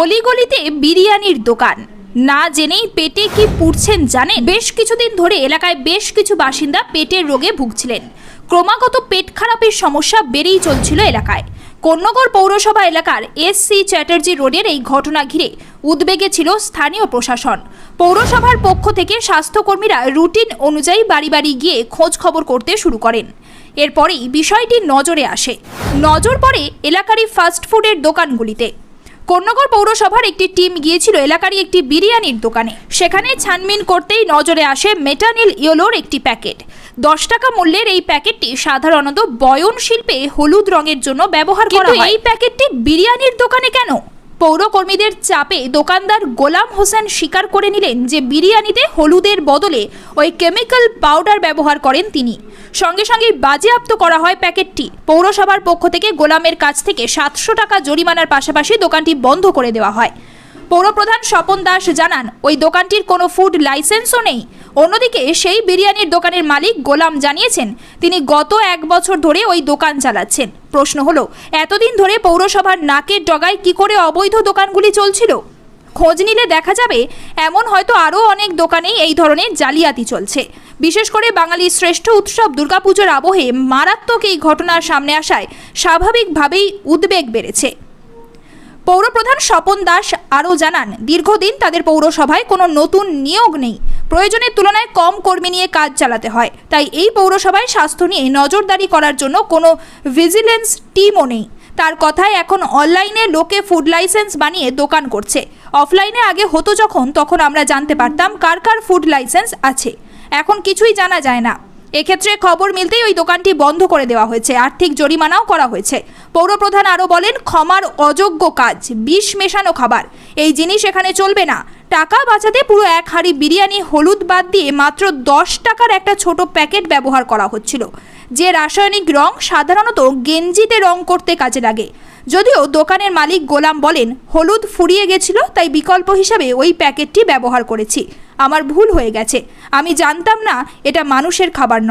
অলিগলিতে বিরিয়ানির দোকান। না জেনেই পেটে কি পুড়ছেন জানে বেশ কিছুদিন ধরে এলাকায় বেশ কিছু বাসিন্দা পেটের রোগে ভুগছিলেন। ক্রমাগত পেট খারাপের সমস্যা বেড়েই চলছিল এলাকায়। কন্যগর পৌরসভা এলাকার এস সি চ্যাটার্জি রোডের এই ঘটনা ঘিরে উদ্বেগে ছিল স্থানীয় প্রশাসন। পৌরসভার পক্ষ থেকে স্বাস্থ্যকর্মীরা রুটিন অনুযায়ী বাড়ি বাড়ি গিয়ে খোঁজ খবর করতে শুরু করেন। এরপরেই বিষয়টি নজরে আসে। নজর পড়ে এলাকারই ফাস্টফুডের দোকানগুলিতে। কন্যগর পৌরসভার একটি টিম গিয়েছিল এলাকারই একটি বিরিয়ানির দোকানে। সেখানে ছানমিন করতেই নজরে আসে মেটানিল ইয়োলোর একটি প্যাকেট। দশ টাকা মূল্যের এই প্যাকেটটি সাধারণত বয়ন শিল্পে হলুদ রঙের জন্য ব্যবহার করা হয়। এই প্যাকেটটি বিরিয়ানির দোকানে কেন? পৌরকর্মীদের চাপে দোকানদার গোলাম হোসেন স্বীকার করে নিলেন যে বিরিয়ানিতে হলুদের বদলে ওই কেমিক্যাল পাউডার ব্যবহার করেন তিনি। সঙ্গে সঙ্গে বাজেয়াপ্ত করা হয় প্যাকেটটি। পৌরসভার পক্ষ থেকে গোলামের কাছ থেকে সাতশো টাকা জরিমানার পাশাপাশি দোকানটি বন্ধ করে দেওয়া হয়। পৌরপ্রধান স্বপন দাস জানান, ওই দোকানটির কোনো ফুড লাইসেন্সও নেই। অন্যদিকে সেই বিরিয়ানির দোকানের মালিক গোলাম জানিয়েছেন, তিনি গত এক বছর ধরে ওই দোকান চালাচ্ছেন। প্রশ্ন হলো, এতদিন ধরে পৌরসভার নাকের ডগায় কি করে অবৈধ দোকানগুলি চলছিল? খোঁজ নিলে দেখা যাবে, এমন হয়তো আরও অনেক দোকানেই এই ধরনের জালিয়াতি চলছে। বিশেষ করে বাঙালির শ্রেষ্ঠ উৎসব দুর্গাপুজোর আবহে মারাত্মক এই ঘটনার সামনে আসায় স্বাভাবিকভাবেই উদ্বেগ বেড়েছে। পৌরপ্রধান স্বপন দাস আরও জানান, দীর্ঘদিন তাদের পৌরসভায় কোনো নতুন নিয়োগ নেই। প্রয়োজনের তুলনায় কম কর্মী নিয়ে কাজ চালাতে হয়। তাই এই পৌরসভায় স্বাস্থ্য নিয়ে নজরদারি করার জন্য কোনো ভিজিলেন্স টিমও নেই। তার কথায় এখন অনলাইনে লোকে ফুড লাইসেন্স বানিয়ে দোকান করছে। অফলাইনে আগে হতো যখন, তখন আমরা জানতে পারতাম কার কার ফুড লাইসেন্স আছে। এখন কিছুই জানা যায় না। এক্ষেত্রে খবর মিলতেই ওই দোকানটি বন্ধ করে দেওয়া হয়েছে। আর্থিক জরিমানাও করা হয়েছে। পৌরপ্রধান আরও বলেন, ক্ষমার অযোগ্য কাজ, বিষ মেশানো খাবার। এই জিনিস এখানে চলবে না। টাকা বাঁচাতে পুরো এক হাঁড়ি বিরিয়ানি, হলুদ বাদ দিয়ে মাত্র দশ টাকার একটা ছোট প্যাকেট ব্যবহার করা হচ্ছিল। যে রাসায়নিক রং সাধারণত গেঞ্জিতে রং করতে কাজে লাগে। যদিও দোকানের মালিক গোলাম বলেন, হলুদ ফুরিয়ে গেছিল, তাই বিকল্প হিসাবে ওই প্যাকেটটি ব্যবহার করেছি। আমার ভুল হয়ে গেছে। আমি জানতাম না এটা মানুষের খাবার নয়।